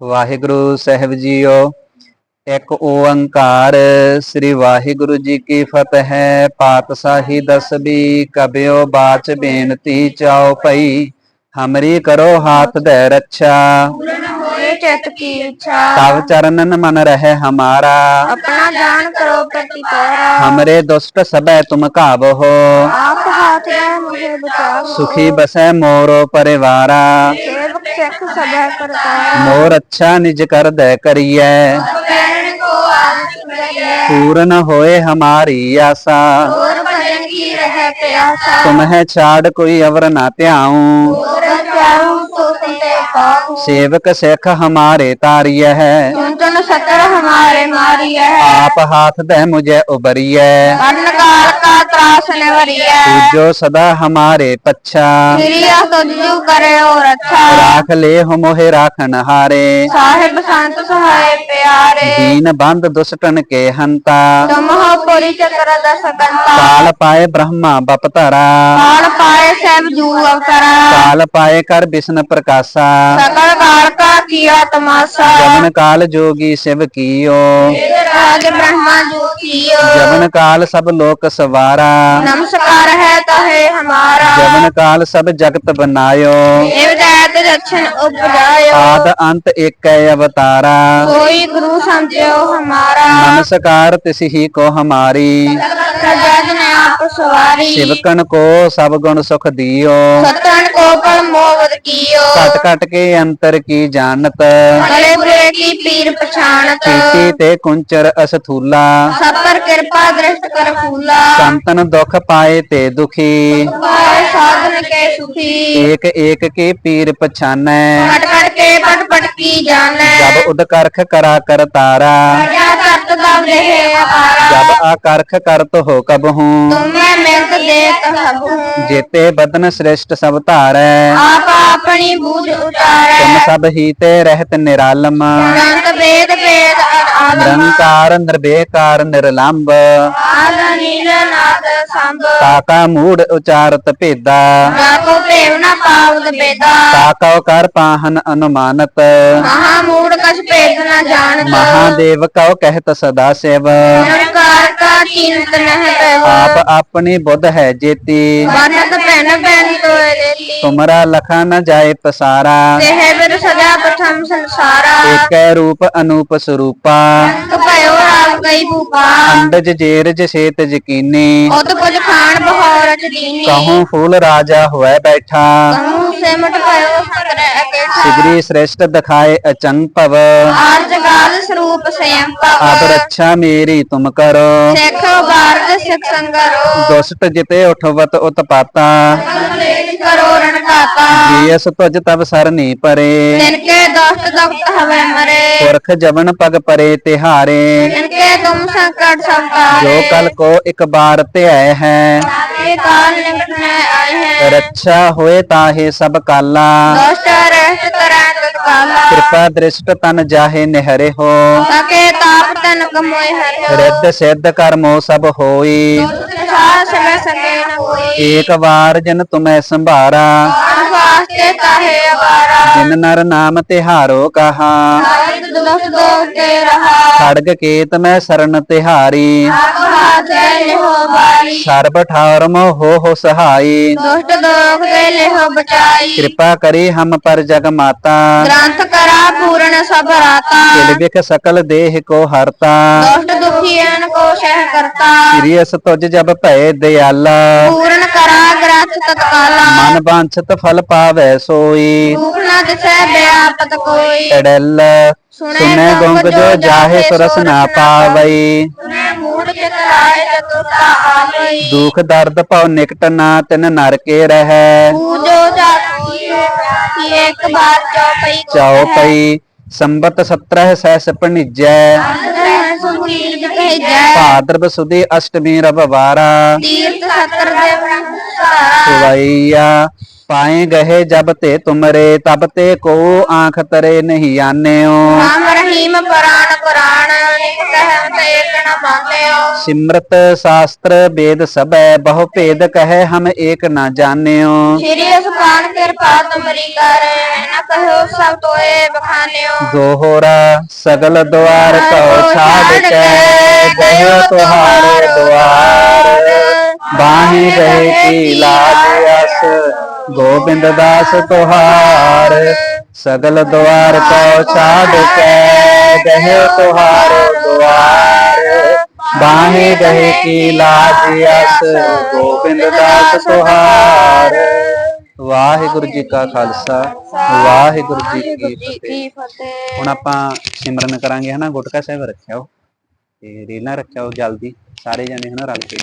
ਵਾਹਿਗੁਰੂ ਸਾਹਿਬ JIO, ਇੱਕ ਓੰਕਾਰ ਸ੍ਰੀ ਵਾਹਿਗੁਰੂ ਜੀ ਕੀ ਫਤਿਹ ਪਾਤਸ਼ਾਹੀ ਦਸਬੀ ਕਬਿਓ ਬਾਚ ਬੇਨਤੀ ਚਾਉ ਪਈ ਹਮਰੀ ਕਰੋ ਹਾਥ ਦੇ ਰੱਛਾ। चित की इच्छा तव चरणन मन रहे हमारा अपना जान करो प्रतिपारा हमरे दुष्ट सबे तुम काबो हो आप हाथ में मुझे बचाओ सुखी बसे मोरो परिवारा सेवक सेख सबे करतारा मोर अच्छा निज कर दे करिए पूर्ण होए हमारी आशा रंगी रह प्यासा तुम्हें छाड़ कोई अवर ना त्याऊं तो सेवक सिख हमारे तारिय है चुन सतर हमारे मारिय है आप हाथ दे मुझे उबरिय अन्नकाल का त्रास निवरिय जो सदा हमारे पच्छा क्रिया तुझु करे और अच्छा राख ले हो मोहे राखन हारे साहिब संत सहा दीन ಬಾಂಧ दुष्टन के हंता। काल पाए ಬ್ರಹ್ಮ बपतरा। काल पाए कर विष्णु प्रकाशा। काल जवन काल जोगी शिव कियो। राज जवन काल सब लोक सवारा। नमस्कार है कहे हमारा। जवन काल सब जगत बनायो। आद अंत एक अवतारा। कोई गुरु समझो हमारा ਨਮਸਕਾਰ ਤਿਸ ਹੀ ਕੋ ਹਮਾਰੀ सजज ने आप सवारी ਸਿਵਕਨ ਕੋ ਸਭ ਗੁਣ ਸੁਖ ਦਿਓ सतन को पल मोवत कियो ਘਟ ਘਟ ਕੇ ਅੰਤਰ ਕੀ ਜਾਣਤ गले बुरे की पीर पछाणत ਕੀਤੀ ਤੇ ਕੁੰਚਰ ਅਸਥੂਲਾ सब पर कृपा दृष्ट कर फूला ਸੰਤਨ ਦੁਖ ਪਾਏ ਤੇ ਦੁਖੀ पाए साधन के सुखी एक एक के पीर पछाने कट कट के पट पट की जाने जब उदकर्ख करा कर तारा प्रजा तत्त तब रहे अपारा जब आकर्ख करत हो कब हूँ तुम्हें मिलत देत हूँ जेते बदन श्रेष्ठ सब तारे आप अपनी बूझ उतारे तुम सब ही ते रहत निरालम वेद वेद ਨਿਰੰਕਾਰ ਨਿਰਬੇਕਾਰ ਨਿਰਲੰਭ ਤਾਕਾ ਮੂੜ ਉਚਾਰਤ ਭੇਦਾ। ਤਾਕੋ ਕਰ ਪਾਹਨ ਅਨੁਮਾਨਤ। ਮਹਾਦੇਵ ਕਉ ਕਹਿਤ ਸਦਾ ਸੇਵ। ਆਪ ਆਪਣੀ ਬੁੱਧ ਹੈ ਜੇਤੀ। ਮਨਤ ਤੁਮਰਾ ਲਖਾ ਨ ਜਾਏ ਪਸਾਰਾ। ਸਦਾ ਪ੍ਰਥਮ ਸੰਸਾਰਾ। ਏਕੈ ਰੂਪ ਅਨੂਪ ਸਰੂਪਾ। ਭੂਪਾ ਤੁ ਭਇਓ ਰਾਵ ਗਈ ਭੂਪਾ। ਅੰਡਜ ਜੇਰਜ ਸੇਤ ਜਕੀਨੀ। ਉਤ ਕੁਝ ਖਾਣ ਬਹਾਰ ਅਜ ਦੀਨੀ ਕਹੂੰ ਫੂਲ ਰਾਜਾ ਹੋਇ ਬੈਠਾ। ਕਹੂੰ ਸਿਮਟ ਭਇਓ ਸਕਰੈ ਅਕੇਠਾ। ਸਿਗਰੀ ਸ੍ਰੇਸ਼ਟ ਦਿਖਾਏ ਅਚੰਗ ਭਵ। ਆਰਜ ਕਾਲ ਸਰੂਪ ਸਯੰ ਆਪ ਭਵ ਰੱਛਾ ਮੇਰੀ ਤੁਮ ਕਰੋ। ਸਿੱਖ ਬਾਰਗ ਸਿਖ ਸੰਗਰੋ। ਦੁਸ਼ਟ ਜਿਤੇ ਉਠਵਤ ਉਤਪਾਤਾ। ਸੰਦੇਸ਼ ਕਰੋ खाता ਜੀਸ ਤੁਜ ਤਬ ਸਰਨੀ ਪਰੇ तिनके दोस्त दक्त हवे मरे ਪੁਰਖ ਜਵਨ ਪਗ ਪਰੇ ਤਿਹਾਰੇ इनके तुम संकट सब ਜੋ तारे ਕਲ ਕੋ ਇੱਕ ਬਾਰ ਧਿਆਇ ਹੈ ये काल निकटने आए हैं ਰੱਛਾ ਹੋਏ ਤਾਹੇ ਸਭ ਕਾਲਾ दोस्त रहत तरह तत्काला ਕਿਰਪਾ ਦ੍ਰਿਸ਼ਟ ਤਨ ਜਾਹੇ ਨਿਹਰੇ ਹੋ सके ताप तनक मोय हरियो ਰਿੱਧ ਸਿੱਧ ਕਰਮੋ ਸਭ ਹੋਈ सास सा सर्व संदेह होई एक बार जन तुम्हें संभारा ਕਾਹਤੇ ਕਾਹੇ ਅਵਾਰਾ ਜਿਨ ਨਰ ਨਾਮ ਤਿਹਾਰੋ ਕਹਾ। ਹਰ ਦੁਖ ਦੋਖ ਕੇ ਰਹਾ। ਖੜਗ ਕੇਤ ਮੈਂ ਸਰਨ ਤਿਹਾਰੀ। ਆਪ ਹਾਥੇ ਲਿਹੋ ਬਾਰੀ। ਸਰਬ ਠਾਰਮ ਹੋ ਹੋ ਸਹਾਈ। ਦੁਸ਼ਟ ਦੋਖ ਦੇ ਲਿਹੋ ਬਚਾਈ। ਕਿਰਪਾ ਕਰੇ ਹਮ ਪਰ ਜਗ ਮਾਤਾ। ਗ੍ਰੰਥ ਕਰਾ ਪੂਰਨ ਸਭ ਰਾਤਾ। ਕਿਲ ਵਿਖ ਸਕਲ ਦੇਹ ਕੋ ਹਰਤਾ। ਦੁਸ਼ਟ ਦੁਖੀਆਂ ਕੋ ਸਹਿ ਕਰਤਾ। ਸ੍ਰੀ ਅਸ ਤੁਜ ਜਬ ਭੈ ਦਿਆਲਾ। ਪੂਰਨ ਨਾਚ ਤਤਕਾਲਾ ਮਨ ਵਾਂਛਤ ਫਲ ਪਾਵੈ ਸੋਈ। ਰੂਪ ਨਾ ਦਿਸੈ ਬਿਆਪਤ ਕੋਈ। ਅੜਲ ਸੁਨੇ ਗੁੰਗ ਜੋ ਜਾਹੇ ਸੁਰਸ ਨਾ ਪਾਵਈ। ਸੁਨੇ ਮੂੜ ਕੇ ਕਰਾਏ ਚਤੁਰਤਾ ਆਵਈ ਦੁਖ ਦਰਦ ਭਉ ਨਿਕਟ ਨਾ ਤਿਨ ਨਰਕੇ ਰਹਿ। ਪੂਜੋ ਜਾਤੀ ਹੈ ਇੱਕ ਬਾਰ ਚੌਪਈ ਕੋ ਚਉ ਪਈ ਸੰਬਤ 17 ਸਹਿ ਸਪਣਿਜੈ ਅੰਤ ਰਹਿ ਸੁਖੀਰ ਭੇਜੈ ਭਾਦਰਵ ਸੁਦੀ ਅਸ਼ਟਮੀ ਰਵਵਾਰਾ। ਤੀਰਥ ਸਤਰ ਦੇਵਨਾ ਸੁਵਾਈਆ, ਪਾਏ ਗਏ ਜਬ ਤੇ ਤੁਮਰੇ, ਤਬ ਤੇ ਕੋ ਆਂਖ ਤਰੇ ਨਹੀਂ ਆਨਿਓ। ਰਾਮ ਰਹੀਮ ਪਰਾਨ ਪੁਰਾਣ। ਨੇ ਨ ਮਾਨਿਓ ਸਿਮਰਤ ਸ਼ਾਸਤਰ ਵੇਦ ਸਭੈ ਬਹੁ ਭੇਦ ਕਹੈ ਹਮ ਏਕ ਨਾ ਜਾਣਿਓ। ਸ਼੍ਰੀ ਅਸਮਾਨ ਕਿਰਪਾ ਤੁਮਰੀ ਕਰ ਨ ਕਹਿਓ ਸਭ ਤੋਏ ਬਖਾਨਿਓ। ਦੋਹਰਾ ਸਗਲ ਦੁਆਰ ਕਉ ਛਾੜ ਕੇ ਗਇਓ ਤੁਹਾਰੇ ਦੁਆਰ। ਬਾਹੀ ਰਹੇ ਕੀ ਲਾਜ ਅਸ। ਗੋਬਿੰਦ ਦਾਸ ਤੁਹਾਰ ਸਗਲ ਦੁਆਰ ਕਉ ਛਾੜ ਕੇ ਗਇਓ ਤੁਹਾਰੇ ਦੁਆਰ। ਬਾਹੀ ਰਹੇ ਕੀ ਲਾਜ ਅਸ ਗੋਬਿੰਦ ਦਾਸ ਤੁਹਾਰ। ਵਾਹਿਗੁਰੂ ਜੀ ਕਾ ਖਾਲਸਾ ਵਾਹਿਗੁਰੂ ਜੀ ਕੀ ਫਤਿਹ। ਹੁਣ ਆਪਾਂ ਸਿਮਰਨ ਕਰਾਂਗੇ ਹਨਾ ਗੁਟਕਾ ਸਾਹਿਬ ਰੱਖਿਓ। ਤੇ ਰੀਲਾਂ ਰੱਖਿਓ ਜਲਦੀ ਸਾਰੇ ਜਣੇ ਹਨਾ ਰਲ ਕੇ।